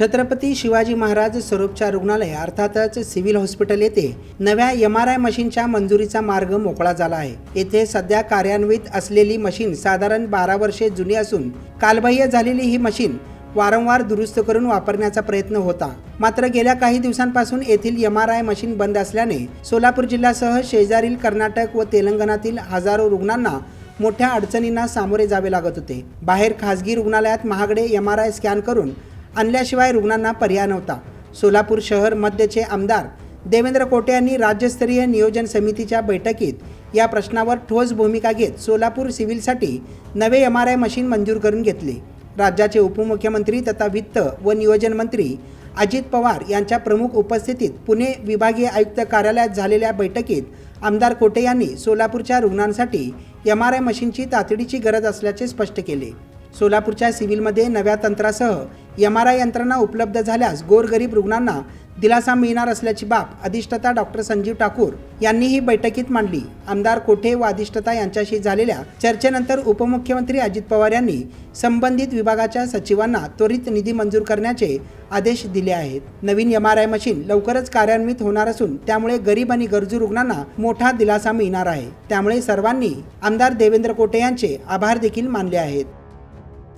छत्रपती शिवाजी महाराज स्वरूपच्या रुग्णालय अर्थातच civil hospital येथे नव्या एम आर आय मशीनच्या मंजुरीचा मार्ग मोकळा झाला आहे. येथे सध्या कार्यान्वित असलेली मशीन साधारण बारा वर्षे जुनी असून कालबाह्य झालेली ही मशीन वारंवार दुरुस्त करून वापरण्याचा प्रयत्न होता. मात्र गेल्या काही दिवसांपासून येथील एम आर आय मशीन बंद असल्याने सोलापूर जिल्ह्यासह शेजारील कर्नाटक व तेलंगणातील हजारो रुग्णांना मोठ्या अडचणींना सामोरे जावे लागत होते. बाहेर खासगी रुग्णालयात महागडे एम आर आय स्कॅन करून आणल्याशिवाय रुग्णांना पर्याय नव्हता. सोलापूर शहर मध्यचे आमदार देवेंद्र कोटे यांनी राज्यस्तरीय नियोजन समितीच्या बैठकीत या प्रश्नावर ठोस भूमिका घेत सोलापूर सिव्हिलसाठी नवे एम आर आय मशीन मंजूर करून घेतले. राज्याचे उपमुख्यमंत्री तथा वित्त व नियोजन मंत्री अजित पवार यांच्या प्रमुख उपस्थितीत पुणे विभागीय आयुक्त कार्यालयात झालेल्या बैठकीत आमदार कोटे यांनी सोलापूरच्या रुग्णांसाठी एम आर आय मशीनची तातडीची गरज असल्याचे स्पष्ट केले. सोलापूरच्या सिव्हिलमध्ये नव्या तंत्रासह एम आर आय यंत्रणा उपलब्ध झाल्यास गोरगरीब रुग्णांना दिलासा मिळणार असल्याची बाब अधिष्ठता डॉक्टर संजीव ठाकूर यांनीही बैठकीत मांडली. आमदार कोठे व अधिष्ठता यांच्याशी झालेल्या चर्चेनंतर उपमुख्यमंत्री अजित पवार यांनी संबंधित विभागाच्या सचिवांना त्वरित निधी मंजूर करण्याचे आदेश दिले आहेत. नवीन एम आर आय मशीन लवकरच कार्यान्वित होणार असून त्यामुळे गरीब आणि गरजू रुग्णांना मोठा दिलासा मिळणार आहे. त्यामुळे सर्वांनी आमदार देवेंद्र कोटे यांचे आभार देखील मानले आहेत.